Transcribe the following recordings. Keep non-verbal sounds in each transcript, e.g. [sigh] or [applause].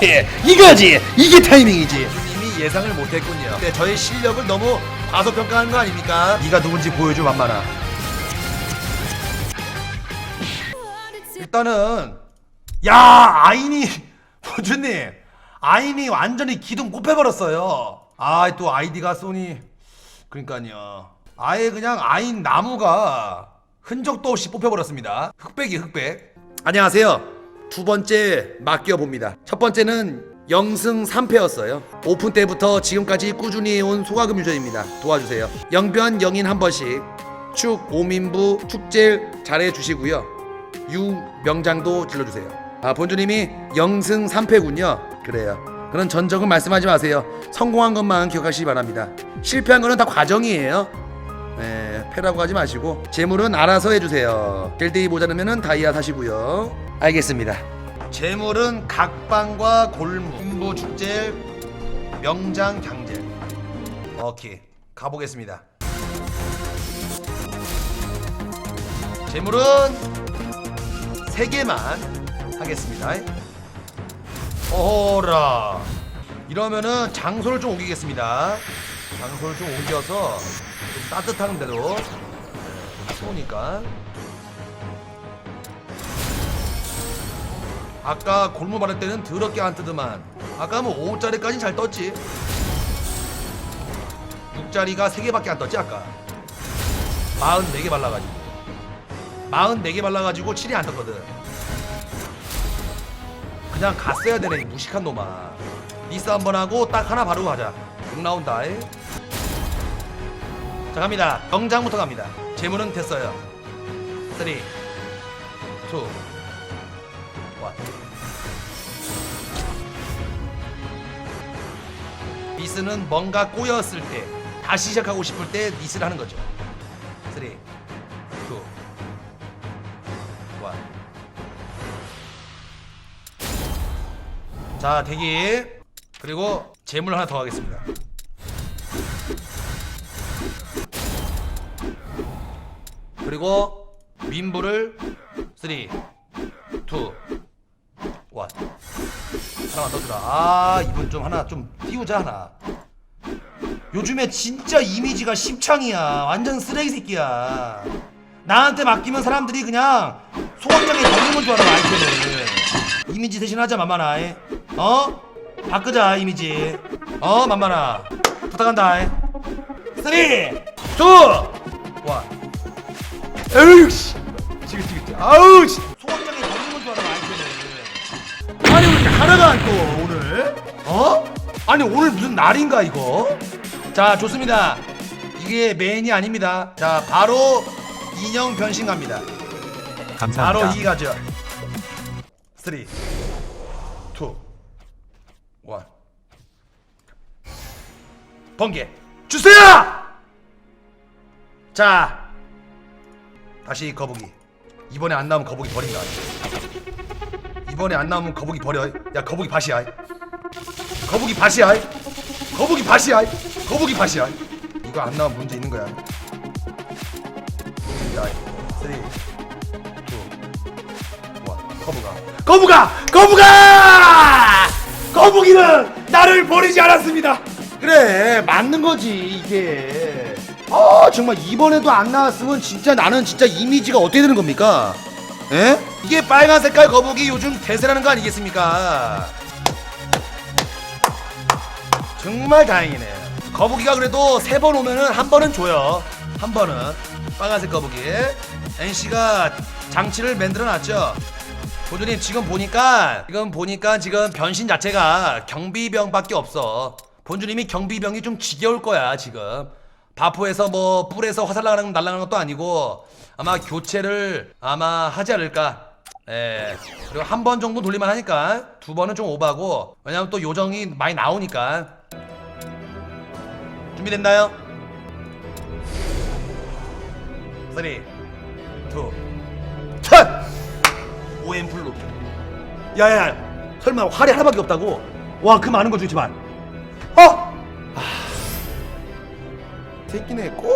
그렇지. 이거지. 이게 타이밍이지. 님이 예상을 못했군요. 근데 저의 실력을 너무 과소평가하는 거 아닙니까? 네가 누군지 보여줘 만만아. 일단은 야 아인이 보주님. [laughs] 아인이 완전히 기둥 꼽혀버렸어요. 아 또 아이디가 소니. 그러니까요. 아예 그냥 아인 나무가 흔적도 없이 뽑혀버렸습니다. 흑백이 흑백. 안녕하세요 두 번째 맡겨봅니다 첫 번째는 영승 3패였어요 오픈 때부터 지금까지 꾸준히 해온 소가금 유저입니다 도와주세요 영변 영인 한 번씩 축 오민부 축제 잘해 주시고요 유 명장도 질러주세요. 아 본주님이 영승 3패군요. 그래요. 그런 전적은 말씀하지 마세요. 성공한 것만 기억하시기 바랍니다. 실패한 거는 다 과정이에요. 네, 패라고 하지 마시고 재물은 알아서 해주세요. 델데이 모자르면은 다이아 사시고요. 알겠습니다. 재물은 각방과 골무, 인부 축제, 명장 경제. 오케이 가보겠습니다. 재물은 세 개만 하겠습니다. 어라 이러면은 장소를 좀 옮기겠습니다. 장소를 좀 옮겨서 좀 따뜻한 데로 추우니까. 아까 골무 바를 때는 더럽게 안 뜨더만. 아까 뭐 5짜리까지 잘 떴지. 6짜리가 3개밖에 안 떴지 아까. 44개 발라가지고. 44개 발라가지고 7이 안 떴거든 그냥 갔어야 되네 이 무식한 놈아 리스 한 번 하고 딱 하나 바르고 가자 6 나온다 이. 자 갑니다 정장부터 갑니다 재물은 됐어요 3 2 1 리스는 뭔가 꼬였을 때 다시 시작하고 싶을 때 리스를 하는 거죠. 3 2 1 자 대기. 그리고 재물 하나 더 하겠습니다. 그리고 윈부를 3 2 1 하나만 더 주라 아 이분 좀 하나 좀 띄우자 하나. 요즘에 진짜 이미지가 십창이야. 완전 쓰레기 새끼야. 나한테 맡기면 사람들이 그냥 소각장에 넣는 줄 알아 아이템을 이미지 대신하자 만만아 이. 어? 바꾸자 이미지. 어 만만아. 부탁한다 3 2 1 에이씨. 지긋지긋 아우 씨. 안떠 오늘? 어? 아니 오늘 무슨 날인가 이거? 자 좋습니다. 이게 메인이 아닙니다. 자 바로 인형 변신 갑니다. 감사합니다. 바로 이 가죠. 3 2 1 번개. 주세요! 자 다시 거북이. 이번에 안 나오면 거북이 버린다 이번에 안 나오면 거북이 버려. 야 거북이 밭이야 거북이 밭이야 거북이 밭이야 거북이 밭이야 이거 안 나오면 문제 있는 거야. 야, 3 2 1 거북아. 거북아! 거북아! 거북이는 나를 버리지 않았습니다. 그래 맞는 거지 이게. 아 정말 이번에도 안 나왔으면 진짜 나는 진짜 이미지가 어떻게 되는 겁니까? 에? 이게 빨간 색깔 거북이 요즘 대세라는 거 아니겠습니까 정말 다행이네요 거북이가 그래도 세 번 오면은 한 번은 줘요 한 번은 빨간색 거북이 NC가 장치를 만들어 놨죠 보조님 지금 보니까 지금 보니까 지금 변신 자체가 경비병밖에 없어. 본주님이 경비병이 좀 지겨울 거야 지금. 바포에서 뭐 뿔에서 화살 나가는 날라가는 것도 아니고 아마 교체를 아마 하지 않을까. 예. 그리고 한 번 정도 돌릴만 하니까 두 번은 좀 오바고 왜냐면 또 요정이 많이 나오니까. 준비됐나요? 3 2 1 오엠 블루 야야야 설마 활이 하나밖에 없다고? 와 그 많은 거 주지 만 어? 아, 새끼네 꼭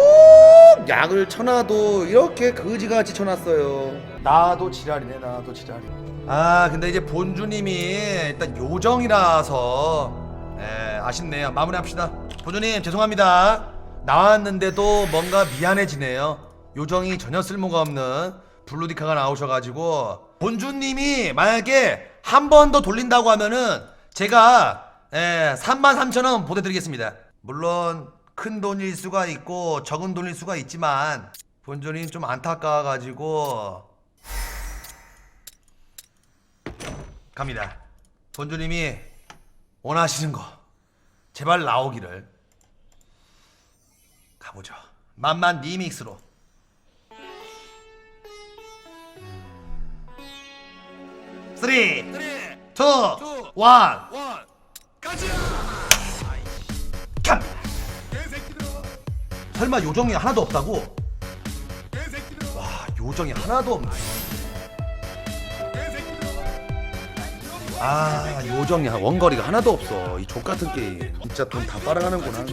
약을 쳐놔도 이렇게 거지같이 쳐놨어요 나도 지랄이네 나도 지랄이. 아 근데 이제 본주님이 일단 요정이라서 예 아쉽네요. 마무리합시다. 본주님 죄송합니다. 나왔는데도 뭔가 미안해지네요. 요정이 전혀 쓸모가 없는 블루디카가 나오셔가지고 본주님이 만약에 한 번 더 돌린다고 하면은 제가 예 3만 3천 원 보내드리겠습니다. 물론 큰 돈일 수가 있고 적은 돈일 수가 있지만 본주님 좀 안타까워가지고 갑니다. 본주님이 원하시는 거 제발 나오기를 가보죠. 만만 리믹스로. 쓰리, 투, 원, 가자! cap. 개새끼들아! 설마 요정이 하나도 없다고? 요정이 하나도 없네. 아, 요정이 원거리가 하나도 없어. 이 족 같은 게임. 진짜 돈 다 빨아가는구나.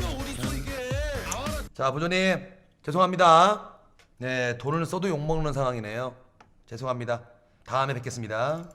자, 부조님 죄송합니다. 네, 돈을 써도 욕 먹는 상황이네요. 죄송합니다. 다음에 뵙겠습니다.